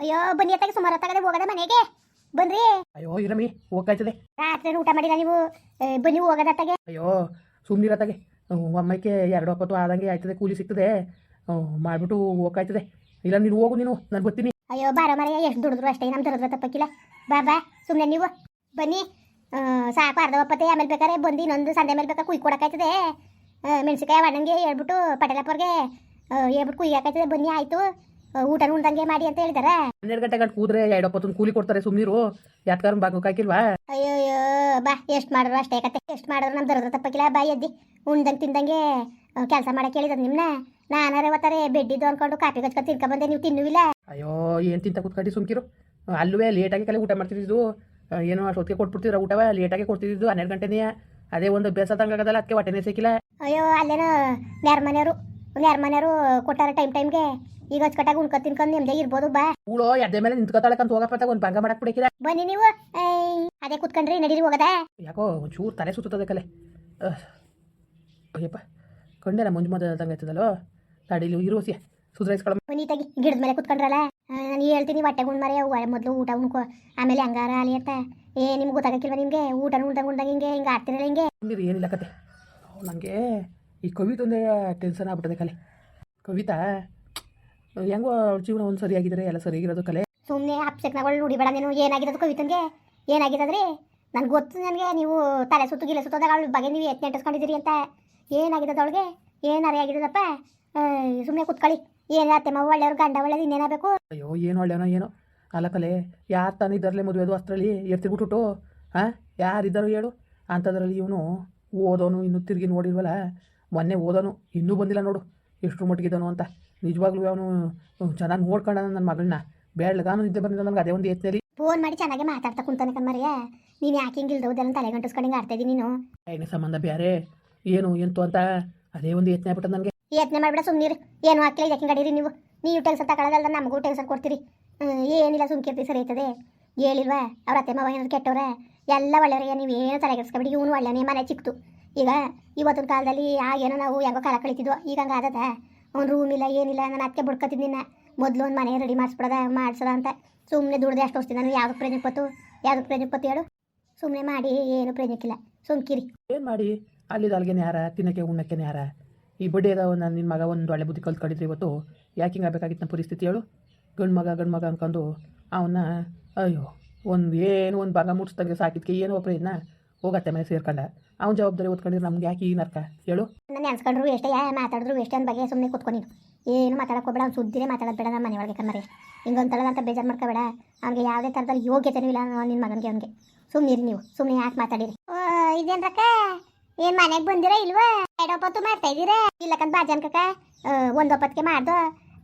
ಅಯ್ಯೋ ಬನ್ನಿ ಅತ್ತಾಗ ಸುಮಾರು ಹೊತ್ತಾಗದೆ ಹೋಗದ ಮನೆಗೆ. ಬನ್ರಿ. ಅಯ್ಯೋ ಇರಮಿ ಹೋಗ್ತದೆ ರಾತ್ರಿ ಊಟ ಮಾಡಿಲ್ಲ ನೀವು? ಏ, ಬನ್ನಿ ಹೋಗದ ಅತ್ತಾಗೆ. ಅಯ್ಯೋ ಸುಮ್ಮನಿರತ್ತಾಗೆ ಅಮ್ಮಕ್ಕೆ ಎರಡು ಒಪ್ಪತ್ತು ಆದಂಗೆ ಆಯ್ತದೆ ಕೂಲಿ ಸಿಗ್ತದೆ. ಮಾಡಿಬಿಟ್ಟು ಹೋಗ್ತದೆ ಇಲ್ಲ ನೀನು ಹೋಗು ನೀನು. ನಾನು ಬರ್ತೀನಿ. ಅಯ್ಯೋ ಬಾರ ಮರೆಯ ಎಷ್ಟು ದುಡಿದ್ರು ಅಷ್ಟೇ ನಮ್ಮ ದುಡಿದ್ರ ತಪ್ಪಕ್ಕಿಲ್ಲ. ಬಾ ಬಾ ಸುಮ್ಮನೆ ನೀವು. ಬನ್ನಿ. ಆ, ಸಾಕು ಅರ್ಧ ಒಪ್ಪತ್ತೆ. ಆಮೇಲೆ ಬೇಕಾದ್ರೆ ಬಂದು ಇನ್ನೊಂದು ಸಂಡೆ ಮೇಲೆ ಬೇಕಾದ್ರೆ ಕುಯ್ ಕೊಡಕ್ಕಾಯ್ತದೆ. ಮೆಣಸಿಕಾಯಿ ಒಣಂಗೆ ಹೇಳ್ಬಿಟ್ಟು ಪಟೇಲಪ್ಪವ್ರಿಗೆ ಹೇಳ್ಬಿಟ್ಟು ಕುಯ್ಯಾಕಾಯ್ತದೆ ಬನ್ನಿ ಆಯಿತು. ಊಟ ಉಣ್ದಂಗೆ ಮಾಡಿ ಅಂತ ಹೇಳ್ತಾರ ಹನ್ನೆರಡು ಗಂಟೆ ಗಂಟೆ ಕೂದ್ರೆ ಎರಡು ಕೂಲಿ ಕೊಡ್ತಾರೆ ಸುಮ್ನಿರು. ಯಾತ್ಕಾರ ಬಾಗು ಕಾಕಿಲ್ವಾ ಅಯ್ಯೋ ಬಾ ಎಷ್ಟು ಮಾಡಿದ್ರು ಅಷ್ಟೇ ಕತೆ. ಎಷ್ಟು ಮಾಡಿದ್ರು ನಮ್ಮ ದರದ ತಪ್ಪಕ್ಕಿಲ್ಲ ಬಾಯಿ ಎದ್ದಿ. ಉಣ್ದಂಗೆ ತಿಂದಂಗೆ ಕೆಲಸ ಮಾಡಕ್ಕೆ ಹೇಳಿದ ನಿಮ್ಮನ್ನ ನಾನಾರೆ ಒತ್ತಾರೆ ಬೆಡ್ಡಿದ್ದು ಅನ್ಕೊಂಡು ಕಾಪಿ ತಿನ್ಕೊ ಬಂದೆ ನೀವು ತಿನ್ನುವಿಲ್ಲ? ಅಯ್ಯೋ ಏನು ತಿಂತ ಕೂತ್ಕೊಂಡು ಸುಮ್ಕಿರು. ಅಲ್ಲೂ ಲೇಟಾಗಿ ಕಲೆ ಊಟ ಮಾಡ್ತಿದ್ದು ಏನೋ ಅಷ್ಟೊತ್ತಿಗೆ ಕೊಟ್ಬಿಡ್ತಿದ್ರ ಊಟವ ಲೇಟಾಗಿ ಕೊಡ್ತಿದ್ದು ಹನ್ನೆರಡು ಗಂಟೆನೇ. ಅದೇ ಒಂದು ಬೇಸ ತಂಗಾಗದಲ್ಲ ಅದಕ್ಕೆ ಹೊಟ್ಟೆನೇ ಸಿಕ್ಕಿಲ್ಲ ಅಯ್ಯೋ ಅಲ್ಲೇನೋ ಯಾರ ಮನೆಯವರು ಕೊಟ್ಟಾರ ಟೈಮ್ ಟೈಮ್ಗೆ. ಈಗ ಅಚ್ಚುಕಟ್ಟಾಗಿ ಉಣ್ಕ ತಿನ್ಕೊಂಡು ನಿಮ್ದೇ ಇರ್ಬೋದು ಬಾ. ಹುಳು ಎದ್ದೆ ಮೇಲೆ ನಿಂತ್ಕೊತಾಳಕ್ಕಂತ ಹೋಗಪ್ಪ ಒಂದು ಭಂಗ ಮಾಡಕ್ ಬಿಡಕಿಲ್ಲ ಬನ್ನಿ ನೀವು. ಏಯ್, ಅದೇ ಕುತ್ಕೊಂಡ್ರಿ ನಡೀರಿ ಹೋಗದ? ಯಾಕೋ ಒಂಚೂರು ತಲೆ ಸುತ್ತದ ಕಲೆ. ಅಯ್ಯಪ್ಪ ಕಣ್ಣೆಲ್ಲ ಮಂಜು ಮದ್ದಂಗೆ ಆಯ್ತದಲ್ಲೋ? ತಡಿಲಿ ಇರೋಸಿಯ ಸುಧಾರಿಸ್ಕೊಳ ನೀಟಾಗಿ ಗಿಡದ ಮೇಲೆ ಕುತ್ಕೊಂಡ್ರಲ್ಲ? ನಾನು ಹೇಳ್ತೀನಿ ಹೊಟ್ಟೆ ಗುಂಡ್ ಮರೆ ಮೊದಲು ಊಟ ಉಣ್ಕೋ. ಆಮೇಲೆ ಹಂಗಾರ ಅಲ್ಲಿ ಅಂತ. ಏ ನಿಮ್ಗೆ ಗೊತ್ತಾಗಕ್ಕಿಲ್ವ ನಿಮಗೆ? ಊಟ ಉಣ್ದಂಗೆ ಉಣ್ದಂಗೆ ಹಿಂಗೆ ಹಿಂಗೆ ಆಡ್ತಿರಲ್ಲ ಹಿಂಗೆ? ನೀರು ಏನಿಲ್ಲ ಕತೆ. ನನಗೆ ಈ ಕವಿತೊಂದೇ ಟೆನ್ಷನ್ ಆಗ್ಬಿಟ್ಟದೆ ಕಲೆ. ಕವಿತಾ ಹೆಂಗೋ ಅವ್ಳ ಜೀವನ ಒಂದು ಸರಿಯಾಗಿದ್ರೆ ಎಲ್ಲ ಸರಿಯಾಗಿರೋದು ಕಲೆ. ಸುಮ್ಮನೆ ಅಪ್ಸೆಟ್ನಗಳು ನೋಡಿ ಬೇಡ ನೀನು ಏನಾಗಿರೋದು ಕವಿತನ್ಗೆ ಏನಾಗಿರೋದ್ರಿ ನನ್ಗೆ ಗೊತ್ತು ನನಗೆ ನೀವು ತಲೆ ಸುತ್ತು ಗಿಲೆ ಸುತ್ತೋದಾಗ ಅವಳ ಬಗ್ಗೆ ನೀವು ಎತ್ತ ನೆಟ್ಟಿಸ್ಕೊಂಡಿದ್ದೀರಿ ಅಂತ. ಏನಾಗಿರೋದು ಅವಳಿಗೆ? ಏನಾರೇ ಆಗಿರೋದಪ್ಪ ಸುಮ್ಮನೆ ಕುತ್ಕೊಳ್ಳಿ. ಏನು ಅತ್ತೆ ಮಾವು ಒಳ್ಳೆಯವ್ರು ಗಂಡ ಒಳ್ಳೇದು ಇನ್ನೇನಾಗಬೇಕು ಅಯ್ಯೋ ಏನು ಒಳ್ಳೆನೋ ಏನೋ. ಅಲ್ಲ ಕಲೆ ಯಾರು ತಾನು ಇದರಲ್ಲೇ ಮದುವೆದು ಅಷ್ಟರಲ್ಲಿ ಎತ್ತಿಬಿಟ್ಟು ಹಾಂ ಯಾರಿದ್ದರು ಹೇಳು. ಅಂಥದ್ರಲ್ಲಿ ಇವನು ಓದೋನು ಇನ್ನೂ ತಿರುಗಿ ನೋಡಿಲ್ವಲ್ಲ? ಮೊನ್ನೆ ಓದೋನು ಇನ್ನೂ ಬಂದಿಲ್ಲ ನೋಡು ಎಷ್ಟು ಮಟ್ಟಿಗಿದನು ಅಂತ. ನಿಜವಾಗ್ಲೂ ಅವನು ಚೆನ್ನಾಗಿ ನೋಡ್ಕೊಂಡ ನನ್ನ ಮಗಳನ್ನ. ಬೇಡಗಾನು ನಿದ್ದೆ ಬಂದಿಲ್ಲ ನನಗೆ ಅದೇ ಒಂದು ಎತ್ತೇರಿ ಫೋನ್ ಮಾಡಿ ಚೆನ್ನಾಗಿ ಮಾತಾಡ್ತಾ ಕುಂತಾನೆ ಕಣ್ಮರಿಯ. ನೀನು ಯಾಕೆ ಹಿಂಗೆ ಇಲ್ದೋದೆಲ್ಲ ತಲೆ ಗಂಟಿಸ್ಕೊಂಡು ಹಿಂಗೆ ಆಡ್ತಾ ಇದ್ದೀನಿ ನೀನು? ಏನು ಸಂಬಂಧ ಬೇರೆ ಏನು ಎಂತು ಅಂತ ಅದೇ ಒಂದು ಯತ್ನ ಆಗ್ಬಿಟ್ಟು ನನಗೆ. ಯತ್ನ ಮಾಡಿಬಿಡ ಸುಮ್ಮನಿರಿ ಏನು ಹಾಕಿಲ್ಲ ಇದಕ್ಕೆ ಗಡೀರಿ ನೀವು? ನೀವು ಟೆಲ್ಸರ್ ತಗೊಳ್ಳೋದಲ್ಲ ನಮಗೂ ಟೆಲ್ಸರ್ ಕೊಡ್ತೀರಿ. ಏನಿಲ್ಲ ಕೇಳ್ತೀವಿ ಸರಿ ಐತದೆ. ಹೇಳಿಲ್ವಾ? ಅವ್ರ ಅತ್ತೆ ಮಾವ ಏನಾದ್ರು ಕೆಟ್ಟವ್ರೆ? ಎಲ್ಲ ಒಳ್ಳೆಯವ್ರಿಗೆ ನೀವು ಏನು ತಲೆಗೆಡ್ಸ್ಕೊಬಿಡಿ ಇವನು ಒಳ್ಳೆಯನೇ ಮನೆ ಚಿಕ್ತು ಈಗ ಇವತ್ತಿನ ಕಾಲದಲ್ಲಿ ಆಗೇನೋ ನಾವು ಹೆಂಗೋ ಕಾಲ ಕಳಿತಿದ್ವು ಈಗ ಹಂಗೆ ಆದದ ಅವ್ನು ರೂಮ್ ಇಲ್ಲ, ಏನಿಲ್ಲ, ನಾನು ಅದಕ್ಕೆ ಬುಡ್ಕೊತಿದ್ದಿನ ಮೊದಲು ಒಂದು ಮನೆ ರೆಡಿ ಮಾಡಿಸ್ಬಿಡೋದ, ಮಾಡಿಸೋದ ಅಂತ. ಸುಮ್ಮನೆ ದುಡ್ದೆ ಅಷ್ಟು ಹೋಗ್ತೀನಿ ನಾನು ಯಾವ್ದು ಪ್ರೇಜಕ್ಕೆ ಪತ್ತು ಯಾವ್ದು ಪ್ರೇಜಕ್ಕೆ ಪತ್ತು ಹೇಳು. ಸುಮ್ಮನೆ ಮಾಡಿ, ಏನು ಪ್ರೇಜಕ್ಕಿಲ್ಲ ಸುಮ್ಕಿರಿ. ಏನು ಮಾಡಿ? ಅಲ್ಲಿದ ಅಲ್ಲಿಗೆ ಯಾರ? ತಿನ್ನಕ್ಕೆ ಉಣ್ಣಕ್ಕೆ ಯಾರ? ಈ ಬಡ್ಡಿ ಅದಾವ ನಾನು ನಿನ್ನ ಮಗ ಒಂದು ಒಳ್ಳೆ ಬುದ್ಧಿ ಕಲ್ತ್ಕೊಂಡಿದ್ರಿ ಇವತ್ತು ಯಾಕೆ ಹಿಂಗೆ ಆಗಬೇಕಾಗಿತ್ತು ನಮ್ಮ ಪರಿಸ್ಥಿತಿ ಹೇಳು. ಗಂಡು ಮಗ ಗಂಡು ಮಗ ಅಂದ್ಕೊಂಡು ಅವನ್ನ, ಅಯ್ಯೋ, ಒಂದು ಏನು, ಒಂದು ಭಾಗ ಮುಟ್ಸ್ದಂಗೆ ಸಾಕಿದ್ಕೆ ಏನೋ ಪ್ರಯತ್ನ. ಹೋಗತ್ತೆ ಮನೆ ಸೇರ್ಕೊಂಡ. ಅವ್ನ ಜವಾಬ್ದಾರಿ ಓದ್ಕೊಂಡಿದ್ರೆ ನಮ್ಗೆ ಯಾಕೆ ಈ ನರ್ಕ? ಹೇಳು. ನನ್ನ ಅನ್ಸ್ಕೊಂಡ್ರು ಎಷ್ಟೇ ಮಾತಾಡಿದ್ರು ಎಷ್ಟೇ ಬಗ್ಗೆ ಸುಮ್ಮನೆ ಕುತ್ಕೊಂಡು ಏನು ಮಾತಾಡಕ್ಕೆ ಹೋಗ್ಬೇಡ ಅವ್ನು ಸುದ್ದಿನೇ ಮಾತಾಡೋದು ಬೇಡ ನಮ್ಮ ಮನೆಯೊಳಗೆ ಕಣ್ಮರಿ. ಹಿಂಗೊಂತಳದ ಅಂತ ಬೇಜಾರು ಮಾಡ್ಕೋಬೇಡ. ಅವ್ನಿಗೆ ಯಾವುದೇ ಥರದಲ್ಲಿ ಯೋಗ್ಯತೆನೂ ಇಲ್ಲ ನಿನ್ನ ಮಗನಿಗೆ ಅವ್ನಿಗೆ. ಸುಮ್ಮನಿರಿ ನೀವು ಸುಮ್ಮನೆ ಯಾಕೆ ಮಾತಾಡಿರಿ? ಇದೇನ್ರಕ್ಕ ಏನು ಮನೆಗೆ ಬಂದಿರ ಇಲ್ವಾ? ಎರಡೊಪ್ಪತ್ತು ಮಾಡ್ತಾ ಇದ್ದೀರಾ? ಇಲ್ಲಕಂತ ಜನಕ ಒಂದು ಒಪ್ಪತ್ತಿಗೆ ಮಾಡ್ದು?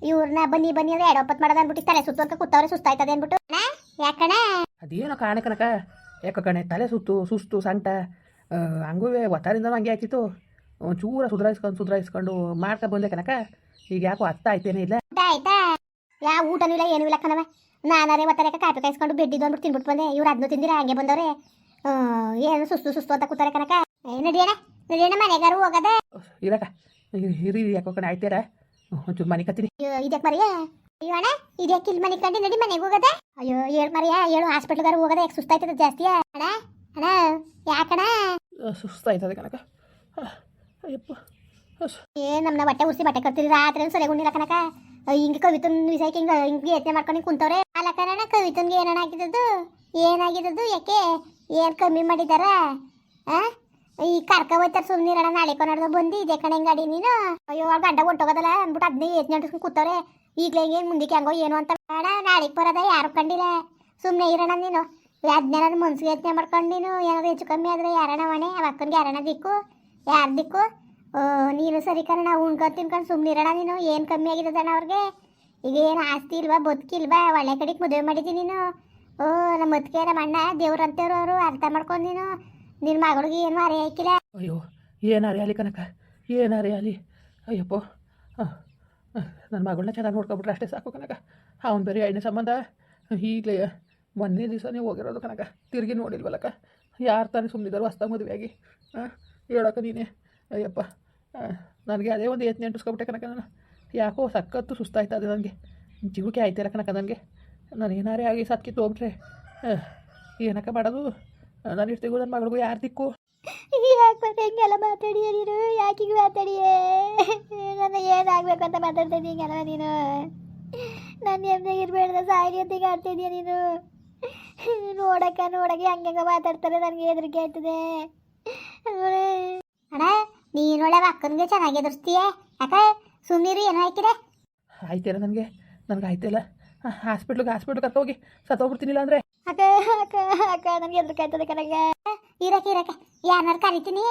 ಇವ್ರನ್ನ ಬನ್ನಿ ಬನ್ನಿ ಅಂದ್ರೆ ಎರಡು ಒಪ್ಪತ್ತು ಮಾಡೋದು ಅಂದ್ಬಿಟ್ಟು ತಲೆ ಸುತ್ತೋರ್ಕ ಅಂತ ಕೂತವ್ರೆ ಸುಸ್ತಾಯ್ತದೆ ಅಂದ್ಬಿಟ್ಟು. ಯಾಕಣ್ಣ? ಅದೇನೋ ಕನಕ ಯಾಕೋ ಕಣೆ ತಲೆ ಸುತ್ತು ಸುಸ್ತು ಸಂಟ ಹಂಗೂ ಒತ್ತಾರಿಂದನೂ ಹಂಗೆ ಆಯ್ತಿತ್ತು ಚೂರ ಸುಧಾರಿಸ್ಕೊಂಡು ಸುಧಾರಿಸ್ಕೊಂಡು ಮಾಡ್ತಾ ಬಂದೆ ಕನಕ ಈಗ ಯಾಕೋ ಅರ್ಥ ಆಯ್ತೇನೆ ಇಲ್ಲ ಆಯ್ತಾ ಯಾವ ಊಟನೂ ಇಲ್ಲ ಏನೂ ಇಲ್ಲ ಕಣವ ನಾನಾರೇ ಒತ್ತಾರೆ ಕಾಪಿ ಕಾಯಿಸ್ಕೊಂಡು ಬೆಡ್ಡಿದ್ದು ಅಂದ್ಬಿಟ್ಟು ತಿನ್ಬಿಟ್ಟು ಬಂದೆ ಇವ್ರು ಅದನ್ನು ತಿಂದಿರ ಹಂಗೆ ಬಂದವ್ರೆ ಏನು ಸುಸ್ತು ಸುಸ್ತು ಅಂತ ಕೂತಾರೆ ಕನಕ ನಡಿಯಣ ನಡಿಯಣ ಮನೆಗಾರು ಹೋಗದೆ ಇರಕ ಹಿರಿ ಯಾಕೋ ಕಣ ಆಯ್ತೀರ ಒಂಚೂರು ಮನೆ ಕತ್ತೀನಿ ಇದಕ್ಕೆ ಮರಿಯ ಅಣ್ಣ ಇದಕ್ಕೆ ಇಲ್ಲಿ ಮನೆ ಕಂಡು ನಡಿ ಮನೆಗೆ ಹೋಗದೆ ಅಯ್ಯೋ ಹೇಳು ಮರಿಯ ಹೇಳು ಹಾಸ್ಪಿಟ್ಲ್ಗಾರು ಹೋಗೋದ ಯಾಕೆ ಸುಸ್ತಾಯ್ತದ ಜಾಸ್ತಿ? ಅಣ್ಣ ಅಣ್ಣ ಯಾಕಣ ಸುಸ್ತಾಯ್ತದೆ ಕನಕ ಅಯ್ಯಪ್ಪ. ಏ ನಮ್ಮನ್ನ ಬಟ್ಟೆ ಉರ್ಸಿ ಬಟ್ಟೆ ಕಟ್ತೀರಿ ರಾತ್ರಿ ಸರಿಯಾಗಿ ಉಣ್ಣಿಲ್ಲ ಕನಕ ಹಿಂಗೆ ಕವಿತನ್ ವಿಷಯಕ್ಕೆ ಹಿಂಗೆ ಹಿಂಗೆ ಯತ್ನೆ ಮಾಡ್ಕೊಂಡು ಕುಂತವ್ರೆ. ಅಲ್ಲ ಕಣ ಕವಿತನ್ಗೆ ಏನಣ್ಣ ಆಗಿದ್ದದು ಏನಾಗಿದ್ದದು ಯಾಕೆ? ಏನು ಕಮ್ಮಿ ಮಾಡಿದಾರ? ಆ ಈ ಕರ್ಕ ಹೋಯ್ತಾರೆ ಸುಮ್ಮನಿರಣ ನಾಳೆ ಕೊನಾಡ್ದು ಬಂದು ಇದೇ ಕಣ ಗಾಡಿ ನೀನು. ಅಯ್ಯೋ ಗಂಡ ಹೊಂಟೋಗೋದಲ್ಲ ಅಂದ್ಬಿಟ್ಟು ಅದನ್ನೇ ಯತ್ನೆ ನಡ್ಸ್ಕೊಂಡು ಕೂತವ್ರೆ. ಈಗಲೇ ಹಿಂಗೆ ಮುಂದಕ್ಕೆ ಹೆಂಗೋ ಏನು ಅಂತ ಬೇಡ ನಾಳೆಗೆ ಬರೋದ ಯಾರು ಕಂಡಿಲ್ಲ. ಸುಮ್ಮನೆ ಇರೋಣ ನೀನು. ಅದನ್ನೇನಾದ್ರು ಮನ್ಸಿಗೆ ಯತ್ನೆ ಮಾಡ್ಕೊಂಡು ನೀನು. ಏನಾದ್ರು ಹೆಚ್ಚು ಕಮ್ಮಿ ಆದರೆ ಯಾರಣ ಮನೆ? ಆ ಅಕ್ಕನಿಗೆ ಯಾರಣ ದಿಕ್ಕು? ಯಾರು ದಿಕ್ಕು? ನೀನು ಸರಿ ಕಣ ಉಣ್ಕೊಂಡು ತಿನ್ಕೊಂಡು ಸುಮ್ಮನೆ ಇರೋಣ ನೀನು. ಏನು ಕಮ್ಮಿ ಆಗಿದ್ದಣ್ಣ ಅವ್ರಿಗೆ? ಈಗ ಏನು ಆಸ್ತಿ ಇಲ್ವಾ ಬದುಕಿಲ್ವಾ ಒಳ್ಳೆ ಕಡೆಗೆ ಮದುವೆ ಮಾಡಿದ್ದೀನಿ ನೀನು. ಓ ನಮ್ಮ ಮತ್ಕೆ ನಮ್ಮ ಅಣ್ಣ, ದೇವ್ರು ಅಂತೇವ್ರು ಅವರು ಅರ್ಥ ಮಾಡ್ಕೊಂಡು ನೀನು. ನಿನ್ನ ಮಗಳಿಗೆ ಏನು ಮಾರಿ ಹಾಕಿಲ್ಲ ಅಯ್ಯೋ ಏನಾರೇ ಅಲ್ಲಿ ಕನಕ ಏನಾರೇ ಅಲ್ಲಿ ಅಯ್ಯಪ್ಪ ನನ್ನ ಮಗಳನ್ನ ಚೆನ್ನಾಗಿ ನೋಡ್ಕೊಬಿಟ್ರೆ ಅಷ್ಟೇ ಸಾಕು ಕನಕ ಅವ್ನು ಬೇರೆ ಎರಡನೇ ಸಂಬಂಧ. ಈಗಲೇ ಮೊನ್ನೆ ದಿವಸನೇ ಹೋಗಿರೋದು ಕನಕ ತಿರುಗಿ ನೋಡಿಲ್ವಲ್ಲಕ್ಕ? ಯಾರು ತಾನೇ ಸುಮ್ಮನಿದ್ದಾರೆ ಹೊಸ್ತ ಮದುವೆಯಾಗಿ? ಹಾಂ ಹೇಳಕ್ಕ ನೀನೇ. ಅಯ್ಯಪ್ಪ ನನಗೆ ಅದೇ ಒಂದು ಯತ್ನೆ ಅಂಟಿಸ್ಕೊಬಿಟ್ಟೆ ಕನಕ ನಾನು. ಯಾಕೋ ಸಖತ್ತು ಸುಸ್ತಾಯ್ತು ಅದು ನನಗೆ ಜೀವಕ್ಕೆ ಆಯ್ತಿಲ್ಲ ಕನಕ ನನಗೆ. ನಾನು ಏನಾರೇ ಆಗಿ ಸತ್ಕಿತ್ತು ಹೋಗ್ಬಿಟ್ರೆ ಏನಕ್ಕ ಮಾಡೋದು? ನಾನು ಇರ್ತಿಗೂ ನನ್ನ ಮಗಳಿಗೂ ಯಾರು ದಿಕ್ಕು? ಯಾಕೆ ಹೆಂಗೆಲ್ಲ ಹಿಂಗೆಲ್ಲ ಮಾತಾಡಿಯ ನೀನು? ಯಾಕೆ ಮಾತಾಡಿಯೇ? ನನ್ನ ಏನಾಗಬೇಕು ಅಂತ ಮಾತಾಡ್ತಾ ಹಿಂಗೆಲ್ಲ ನೀನು? ನಾನು ಎಮ್ಮೆಗೆ ಇರಬೇಡ್ದ ಸಾಯಿರಿ ಅಂತ ಹಿಂಗೆ ಆಡ್ತಿದ್ಯಾ ನೀನು? ನೋಡಕ್ಕ ನೋಡಕ್ಕೆ ಹಂಗೆ ಮಾತಾಡ್ತಾರೆ ನನಗೆ ಹೆದರಿಕೆ ಆಯ್ತದೆ. ಅಣ್ಣ ನೀನೊಳ್ಳೆ ಅಕ್ಕನಿಗೆ ಚೆನ್ನಾಗಿ ಎದುರಿಸ್ತೀಯ ಯಾಕ? ಸುಮ್ಮನಿರು ಏನೋ ಹಾಕಿದೆ ಆಯ್ತೇನ ನನಗೆ? ನನಗೆ ಆಯ್ತಿಲ್ಲ. ಹಾಸ್ಪಿಟ್ಲಿಗೆ ಹಾಸ್ಪಿಟ್ಲ್ ಕರ್ಕೋಗಿ ಸತ್ತೋಗ್ಬಿಡ್ತೀನಿಲ್ಲ ಅಂದ್ರೆ? ಅಕ್ಕ ಅಕ್ಕ ಅಕ್ಕ ನನಗೆ ಹೆದರಿಕೆ ಆಯ್ತದೆ ಕನಗೆ ಇರಕ್ಕೆ ಇರಕ್ಕೆ. ಯಾರು ಕರಿತೀನಿ?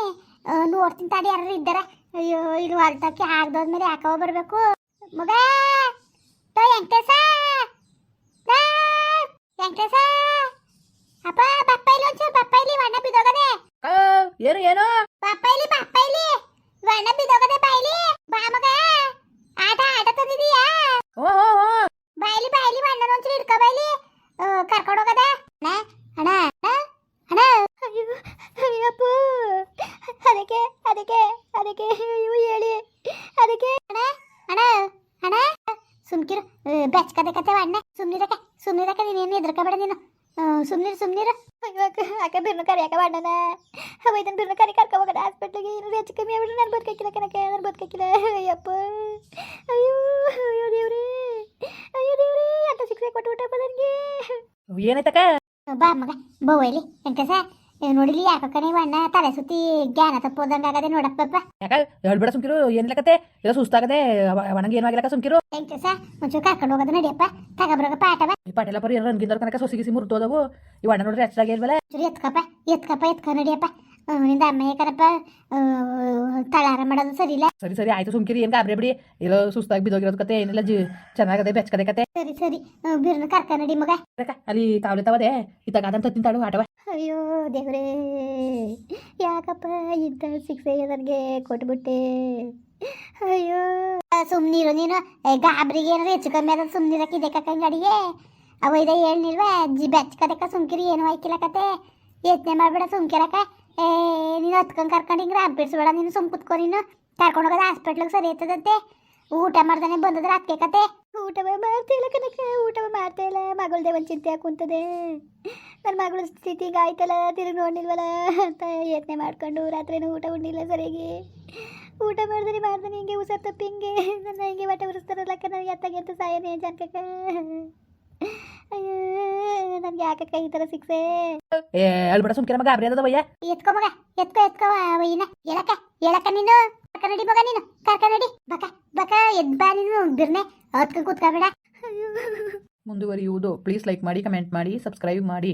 ನೋಡ್ತೀನಿ ತಡಿ ಯಾರು ಇದ್ದಾರ? ಅಯ್ಯೋ ಇಲ್ಲಿ ಹೊಲ್ಟಕ್ಕೆ ಆಗ್ದೋದ್ಮೇಲೆ ಯಾಕವ ಬರಬೇಕು. ಮಗ! ತೋ, ವೆಂಕಟೇಶ! ವೆಂಕಟೇಶ! ಅಪ್ಪ ಬಪ್ಪ ಇಲ್ಲಿ ಒಂಚೂರು ಬಪ್ಪ ಇಲ್ಲಿ ವಣ್ಣ ಬಿದ್ದೋಗದೆ. ಏನು ಏನು ಬಪ್ಪ ಇಲ್ಲಿ ಬಪ್ಪ ಇಲ್ಲಿ ವಣ್ಣ ಬಿದ್ದೋಗದೆ ಬಾಯ್ಲಿ ಬಾ ಮಗ ಆಟ ಆಟ ತಂದಿದೀಯಾ ಓ ಓ ಓ ಬಾಯ್ಲಿ ಬಾಯ್ಲಿ ಅಣ್ಣನ ಒಂಚೂರು ಹಿಡ್ಕೊ ಬಾಯ್ಲಿ ಕರ್ಕೊಂಡು ಹೋಗದ ಅಣ್ಣ ಅಣ್ಣ ಅಣ್ಣ, ಅಣ್ಣ ಅಯ್ಯೋ ಅಯ್ಯಪ್ಪ ಅದಕ್ಕೆ ಅದಕ್ಕೆ ಅದಕ್ಕೆ ಇವು ಹೇಳಿ ಅದಕ್ಕೆ ಅಣ್ಣ ಅಣ್ಣ ಅಣ್ಣ ಸುಮ್ಕಿರು ಬೆಚ್ಕದೆ ಕತೆ ಅಣ್ಣ ಸುಮ್ನಿರಕ್ಕೆ ಸುಮ್ನಿರಕ್ಕೆ ನೀನೇನು ಎದ್ರಕಬೇಡ ನೀನು ಸುಮ್ನಿರು ಸುಮ್ನಿರು ಅಯ್ಯೋ ಅಕ್ಕ ಅಕ್ಕ ಕರಿ ಕರಿಯಾಕ ಅಣ್ಣನ ಅವ ಇದನ್ನ ಬಿರ್ನು ಕರಿ ಕರ್ಕೊ ಹೋಗೋದ ಹಾಸ್ಪಿಟ್ಲಿಗೆ ಏನು ಹೆಚ್ಚು ಕಮ್ಮಿ ಆಗ್ಬಿಟ್ರೆ ನಾನು ಬದುಕಕ್ಕಿಲ್ಲ ಕನಕ ನಾನು ಬದುಕಕ್ಕಿಲ್ಲ ಅಯ್ಯಪ್ಪ. ಅಯ್ಯೋ ಅಯ್ಯೋ ದೇವ್ರಿ. ಅಯ್ಯೋ ದೇವ್ರಿ ಅಂತ ಶಿಕ್ಷೆ ಕೊಟ್ಬಿಟ್ಟಪ್ಪ ನನಗೆ. ಏನಾಯ್ತಕ್ಕ ಬಾ ಮಗ ಬೋವ ಇಲ್ಲಿ ಎಂತ ಏ, ನೋಡಿಲಿ ಯಾಕಕ್ಕ ನೀವು ಅಣ್ಣ ತಲೆ ಸುತ್ತಿ ಜ್ಞಾನ ತಪ್ಪೋದಂಗ ಆಗದೆ ನೋಡಪ್ಪಪ್ಪ ಯಾಕ ಹೇಳ್ಬೇಡ ಸುಮ್ಕಿರು ಲಕತೆ ಎಲ್ಲ ಸುಸ್ತಾಗದೆ ಒಣಗಿ ಏನು ಆಗಿಲ್ಲಕ್ಕ ಸುಮ್ಕಿರು? ವೆಂಕಟೇಶ ಮುಂಚೆ ಕರ್ಕೊಂಡು ಹೋಗೋದು ನಡಿಯಪ್ಪ. ತಗಬ್ರಗ ಪಾಠವ ಈ ಪಾಟೆಲ್ಲ ಪರಿ ಎಲ್ಲ ಅನ್ಗಿಂದವ್ರ ಕನಕ ಸೊಸಿಗಿಸಿ ಮುರ್ತೋದವು ಈ ಅಣ್ಣ ನೋಡ್ರಿ ಅಷ್ಟಾಗಿ ಇಲ್ವಲ್ಲ ಎತ್ಕಪ್ಪ ಎತ್ಕಪ್ಪ ಎತ್ಕ ನಡಿಯಪ್ಪ. ನಿಂದ ಅಮ್ಮ ಯಾಕರಪ್ಪ ತಳಾರ ಮಾಡೋದು ಸರಿ ಇಲ್ಲ ಸರಿ ಸರಿ ಆಯ್ತು ಸುಮ್ಕಿರಿ ಏನ್ ಗಾಬ್ರಿ ಬಿಡಿ. ಎಲ್ಲೋ ಸುಸ್ತಾಗಿ ಬಿದ್ದೋಗಿರೋದು ಕತೆ ಏನಿಲ್ಲ ಜಿ ಚೆನ್ನಾಗದೆ ಬೆಚ್ಚಕದೆ ಕತೆ. ಸರಿ ಸರಿ. ಬಿರ್ನ ಕರ್ಕ ನಡಿ ಮಗ. ಅಲ್ಲಿ ಕಾವಲೆ ತವದೆ ಇತ್ತಾಗ ಅದಂತ ತಿಂತಾಳು ಆಟವ. ಅಯ್ಯೋ ದೇವ್ರೇ ಯಾಕಪ್ಪ ಇಂಥ ಶಿಕ್ಷೆ ನನಗೆ ಕೊಟ್ಬಿಟ್ಟೆ? ಅಯ್ಯೋ. ಸುಮ್ನಿರು ನೀನು. ಗಾಬ್ರಿಗೆ ಏನಾದ್ರು ಹೆಚ್ಚು ಕಮ್ಮಿ ಆದ್ರೆ ಸುಮ್ನಿರಕ್ಕೆ ಇದೆ ಕಕ್ಕಂಗಡಿಗೆ ಅವ ಇದೆ ಹೇಳ್ನಿಲ್ವಾ ಜಿ ಬೆಚ್ಚಕದಕ್ಕ ಸುಮ್ಕಿರಿ ಏನು ಆಯ್ಕಿಲ್ಲ ಕತೆ. ಯತ್ನೆ ಮಾಡ್ಬೇಡ ಸುಮ್ಕಿರಕ ಏ, ನೀನು ಹತ್ಕೊಂಡು ಕರ್ಕೊಂಡು ಹಿಂಗೆ ರಾಂಪಿಡ್ಸ್ಬೇಡ ನೀನು ಸುಮ್ ಕುತ್ಕೊ ನೀನು. ಕರ್ಕೊಂಡು ಹೋಗೋದು ಹಾಸ್ಪಿಟ್ಲಿಗೆ ಸರಿ ಇರ್ತದಂತೆ. ಊಟ ಮಾಡ್ದಾನೆ ಬಂದದ್ರ ಅದಕ್ಕೆ ಕತೆ. ಊಟ ಮಾಡ್ತಿಲ್ಲ ಕನಕ ಊಟ ಮಾಡ್ತಾ ಇಲ್ಲ. ಮಗಳ್ದೆ ಒಂದು ಚಿಂತೆ ಕುಂತದೆ ನನ್ನ ಮಗಳ ಸ್ಥಿತಿ ಆಯ್ತಲ್ಲ, ತಿರುಗಿ ನೋಡಿಲ್ವಲ್ಲ ಅಂತ ಯತ್ನೆ ಮಾಡ್ಕೊಂಡು ರಾತ್ರಿನೂ ಊಟ ಉಂಡಿಲ್ಲ ಸರಿಯಾಗಿ. ಊಟ ಮಾಡ್ದಾನೆ ಮಾಡ್ದಾನೆ ಹಿಂಗೆ ಉಸರ್ ತಪ್ಪಿ ಹಿಂಗೆ ನನ್ನ ಹಿಂಗೆ ಬಟ್ಟೆ ಉರಿಸ್ತಾರಲ್ಲಕ್ಕ ನನಗೆ ಎತ್ತಾಗೆ ಅಂತ ಸಾಯನೇ ಜನಕಕ್ಕ. ಅಯ್ಯೋ ನನಗೆ ಯಾಕಕ್ಕ ಈ ತರ ಶಿಕ್ಷೆ? ಏ ಹೇಳ್ಬೇಡ ಸುಮ್ಕಿರ ಮಗ ಅಬ್ರಿ ಅದದ ಬಯ್ಯ. ಎತ್ಕೊ ಮಗ ಎತ್ಕೊ ಎತ್ಕೊ ಬಯ್ಯನ ಹೇಳಕ್ಕ ಹೇಳಕ್ಕ ನೀನು? ಕರ್ಕ ನಡಿ ಮಗ ನೀನು ಕರ್ಕ ನಡಿ. ಬಕ ಬಕ ಎದ್ ಬಾ ನೀನು ಬಿರ್ನೆ. ಹತ್ಕೊಂಡು ಕೂತ್ಕೊಬೇಡ ಮುಂದುವರಿಯುವುದು. ಪ್ಲೀಸ್ ಲೈಕ್ ಮಾಡಿ ಕಮೆಂಟ್ ಮಾಡಿ ಸಬ್ಸ್ಕ್ರೈಬ್ ಮಾಡಿ.